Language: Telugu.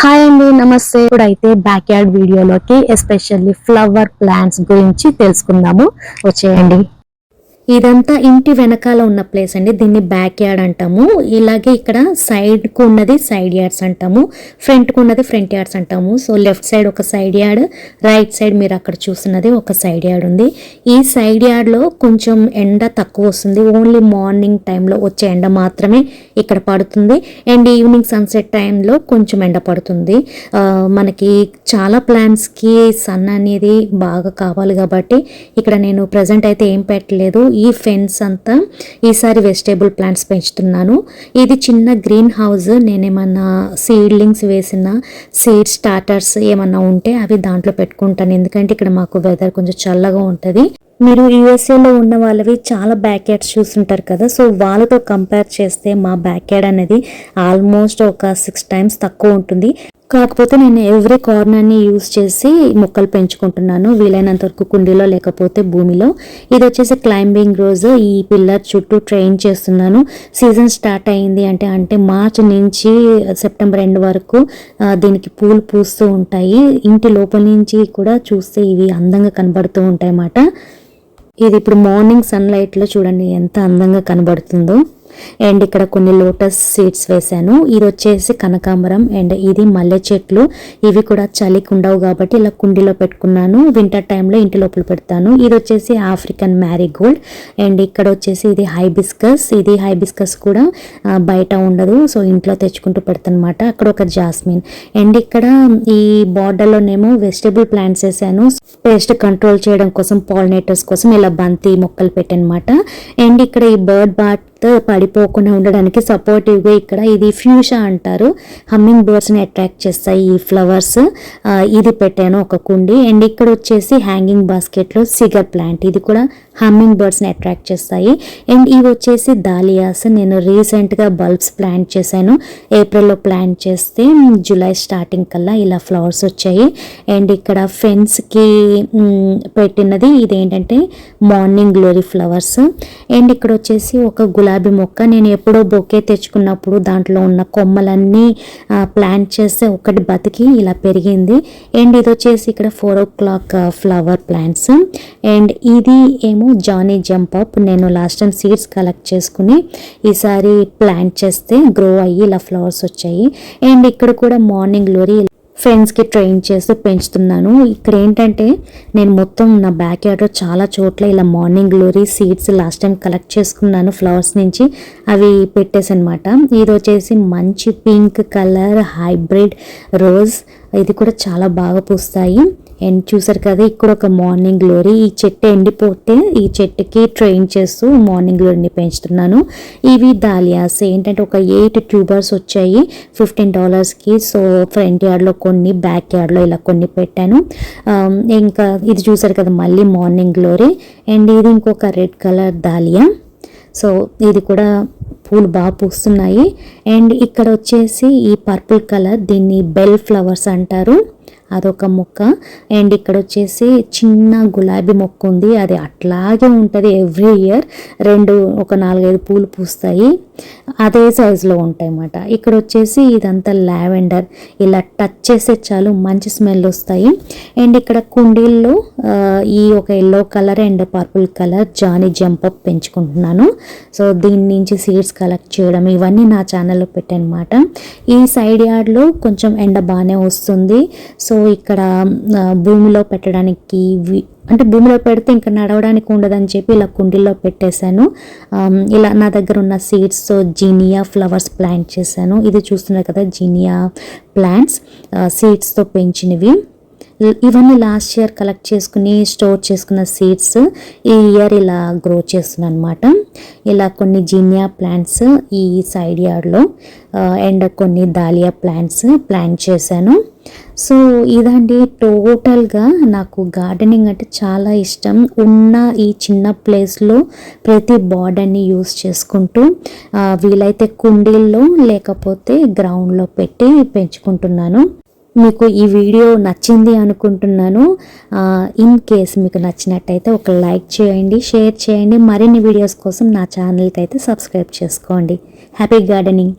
హాయ్ అండి నమస్తే. ఇప్పుడైతే బ్యాక్ యార్డ్ వీడియోలోకి ఎస్పెషల్లీ ఫ్లవర్ ప్లాంట్స్ గురించి తెలుసుకుందాము. వచ్చేయండి. ఇదంతా ఇంటి వెనకాల ఉన్న ప్లేస్ అండి. దీన్ని బ్యాక్ యార్డ్ అంటాము. ఇలాగే ఇక్కడ సైడ్కు ఉన్నది సైడ్ యార్డ్స్ అంటాము. ఫ్రంట్కు ఉన్నది ఫ్రంట్ యార్డ్స్ అంటాము. సో లెఫ్ట్ సైడ్ ఒక సైడ్ యార్డ్ రైట్ సైడ్ మీరు అక్కడ చూస్తున్నది ఒక సైడ్ యార్డ్ ఉంది. ఈ సైడ్ యార్డ్లో కొంచెం ఎండ తక్కువ వస్తుంది. ఓన్లీ మార్నింగ్ టైంలో వచ్చే ఎండ మాత్రమే ఇక్కడ పడుతుంది. అండ్ ఈవినింగ్ సన్సెట్ టైంలో కొంచెం ఎండ పడుతుంది. మనకి చాలా ప్లాంట్స్కి కి సన్ అనేది బాగా కావాలి కాబట్టి ఇక్కడ నేను ప్రజెంట్ అయితే ఏం పెట్టలేదు. ఈ ఫెన్స్ అంతా ఈసారి వెజిటేబుల్ ప్లాంట్స్ పెంచుతున్నాను. ఇది చిన్న గ్రీన్ హౌస్ నేనేమన్నా సీడ్లింగ్స్ వేసిన సీడ్ స్టార్టర్స్ ఏమన్నా ఉంటే అవి దాంట్లో పెట్టుకుంటాను. ఎందుకంటే ఇక్కడ మాకు వెదర్ కొంచెం చల్లగా ఉంటుంది. మీరు యూఎస్ఏలో ఉన్న వాళ్ళవి చాలా బ్యాక్ యార్డ్స్ చూస్తుంటారు కదా. సో వాళ్ళతో కంపేర్ చేస్తే మా బ్యాక్ యార్డ్ అనేది ఆల్మోస్ట్ ఒక సిక్స్ టైమ్స్ తక్కువ ఉంటుంది. కాకపోతే నేను ఎవ్రీ కార్నర్ని యూస్ చేసి మొక్కలు పెంచుకుంటున్నాను. వీలైనంత వరకు కుండీలో లేకపోతే భూమిలో. ఇది వచ్చేసి క్లైంబింగ్ రోజ్ ఈ పిల్లర్ చుట్టూ ట్రైన్ చేస్తున్నాను. సీజన్ స్టార్ట్ అయింది అంటే అంటే మార్చ్ నుంచి సెప్టెంబర్ ఎండ్ వరకు దీనికి పూలు పూస్తూ ఉంటాయి. ఇంటి లోపల నుంచి కూడా చూస్తే ఇవి అందంగా కనబడుతూ ఉంటాయి అన్నమాట ఇది ఇప్పుడు మార్నింగ్ సన్లైట్లో చూడండి ఎంత అందంగా కనబడుతుందో. అండ్ ఇక్కడ కొన్ని లోటస్ సీడ్స్ వేశాను. ఇది వచ్చేసి కనకాంబరం అండ్ ఇది మల్లె చెట్లు. ఇవి కూడా చలికి ఉండవు కాబట్టి ఇలా కుండీలో పెట్టుకున్నాను. వింటర్ టైంలో ఇంటి లోపల పెడతాను. ఇది వచ్చేసి ఆఫ్రికన్ మ్యారీగోల్డ్ అండ్ ఇక్కడ వచ్చేసి ఇది హైబిస్కస్ ఇది హైబిస్కస్ కూడా బయట ఉండదు. సో ఇంట్లో తెచ్చుకుంటూ పెడతానమాట. అక్కడ ఒక జాస్మిన్ అండ్ ఇక్కడ ఈ బార్డర్లోనేమో వెజిటబుల్ ప్లాంట్స్ వేసాను పేస్ట్ కంట్రోల్ చేయడం కోసం పాలినేటర్స్ కోసం ఇలా బంతి మొక్కలు పెట్టానమాట. అండ్ ఇక్కడ ఈ బర్డ్ బాట్ పడిపోకుండా ఉండడానికి సపోర్టివ్గా ఇక్కడ ఇది ఫ్యూషా అంటారు. హమ్మింగ్ బర్డ్స్ని అట్రాక్ట్ చేస్తాయి ఈ ఫ్లవర్స్ ఇది పెట్టాను ఒక కుండి. అండ్ ఇక్కడ వచ్చేసి హ్యాంగింగ్ బాస్కెట్లో సిగర్ ప్లాంట్ ఇది కూడా హమ్మింగ్ బర్డ్స్ని అట్రాక్ట్ చేస్తాయి. అండ్ ఇవి వచ్చేసి దాలియాస్ నేను రీసెంట్గా బల్బ్స్ ప్లాంట్ చేశాను. ఏప్రిల్లో ప్లాంట్ చేస్తే జూలై స్టార్టింగ్ కల్లా ఇలా ఫ్లవర్స్ వచ్చాయి. అండ్ ఇక్కడ ఫెన్స్కి పెట్టినది ఇదేంటంటే మార్నింగ్ గ్లోరీ ఫ్లవర్స్ అండ్ ఇక్కడ వచ్చేసి ఒక గులాబీ గులాబీ మొక్క నేను ఎప్పుడో బొకే తెచ్చుకున్నప్పుడు దాంట్లో ఉన్న కొమ్మలన్నీ ప్లాంట్ చేస్తే ఒకటి బతికి ఇలా పెరిగింది. అండ్ ఇది వచ్చేసి ఇక్కడ four o'clock flower plants and ఇది ఏమో జానీ జంప్ అప్ నేను లాస్ట్ టైం సీడ్స్ కలెక్ట్ చేసుకుని ఈసారి ప్లాంట్ చేస్తే గ్రో అయ్యి ఇలా ఫ్లవర్స్ వచ్చాయి. అండ్ ఇక్కడ కూడా మార్నింగ్ లోరీ ఫ్రెండ్స్కి ట్రైన్ చేస్తూ పెంచుతున్నాను. ఇక్కడ ఏంటంటే నేను మొత్తం నా బ్యాక్ యార్డ్లో చాలా చోట్ల ఇలా morning glory seeds last time collect చేసుకున్నాను ఫ్లవర్స్ నుంచి. అవి పెట్టేసనమాట. ఇది వచ్చేసి మంచి పింక్ కలర్ హైబ్రిడ్ రోజ్. ఇది కూడా చాలా బాగా పూస్తాయి. అండ్ చూసారు కదా ఇక్కడ ఒక మార్నింగ్ గ్లోరీ ఈ చెట్టు ఎండిపోతే ఈ చెట్టుకి ట్రైన్ చేస్తూ మార్నింగ్ గ్లోరీని పెంచుతున్నాను. ఇవి దాలియాస్ ఏంటంటే ఒక ఎయిట్ ట్యూబర్స్ వచ్చాయి. ఫిఫ్టీన్ డాలర్స్కి సో ఫ్రంట్ యార్డ్లో కొన్ని బ్యాక్ యార్డ్లో ఇలా కొన్ని పెట్టాను. Um, ఇంకా ఇది చూసారు కదా మళ్ళీ మార్నింగ్ గ్లోరీ అండ్ ఇది ఇంకొక రెడ్ కలర్ దాలియా సో ఇది కూడా పూలు బాగా పూస్తున్నాయి. అండ్ ఇక్కడ వచ్చేసి ఈ పర్పుల్ కలర్ దీన్ని బెల్ ఫ్లవర్స్ అంటారు. అదొక మొక్క. అండ్ ఇక్కడ వచ్చేసి చిన్న గులాబీ మొక్క ఉంది. అది అట్లాగే ఉంటుంది ఎవ్రీ ఇయర్. రెండు ఒక నాలుగైదు పూలు పూస్తాయి. అదే సైజులో ఉంటాయి అన్నమాట ఇక్కడ వచ్చేసి ఇదంతా లావెండర్. ఇలా టచ్ చేసే చాలు మంచి స్మెల్ వస్తాయి. అండ్ ఇక్కడ కుండీల్లో ఈ ఒక yellow colour and purple colour Johnny jump up పెంచుకుంటున్నాను. So దీని నుంచి సీడ్స్ కలెక్ట్ చేయడం ఇవన్నీ నా ఛానల్లో పెట్టానమాట ఈ సైడ్ యార్డ్లో కొంచెం ఎండ బాగానే వస్తుంది. సో ఇక్కడ భూమిలో పెట్టడానికి వి- అంటే భూమిలో పెడితే ఇంకా నడవడానికి ఉండదని చెప్పి ఇలా కుండీల్లో పెట్టేశాను. ఇలా నా దగ్గర ఉన్న సీడ్స్ జీనియా ఫ్లవర్స్ ప్లాంట్ చేశాను. ఇది చూస్తున్నారు కదా జీనియా ప్లాంట్స్. సీడ్స్తో పెంచినవి. ఇవన్నీ లాస్ట్ ఇయర్ కలెక్ట్ చేసుకుని స్టోర్ చేసుకున్న సీడ్స్ ఈ ఇయర్ ఇలా గ్రో చేస్తున్నాను అనమాట ఇలా కొన్ని జీనియా ప్లాంట్స్ ఈ సైడ్ యార్డ్లో అండ్ కొన్ని దాలియా ప్లాంట్స్ ప్లాంట్ చేశాను. సో ఇదండి టోటల్గా నాకు గార్డెనింగ్ అంటే చాలా ఇష్టం. ఉన్న ఈ చిన్న ప్లేస్లో ప్రతి బార్డర్ని యూస్ చేసుకుంటూ వీలైతే కుండీల్లో లేకపోతే గ్రౌండ్లో పెట్టి పెంచుకుంటున్నాను. మీకు ఈ వీడియో నచ్చింది అనుకుంటున్నాను. ఇన్ కేస్ మీకు నచ్చినట్టయితే ఒక లైక్ చేయండి షేర్ చేయండి. మరిన్ని వీడియోస్ కోసం నా ఛానల్కి అయితే సబ్స్క్రైబ్ చేసుకోండి. Happy gardening.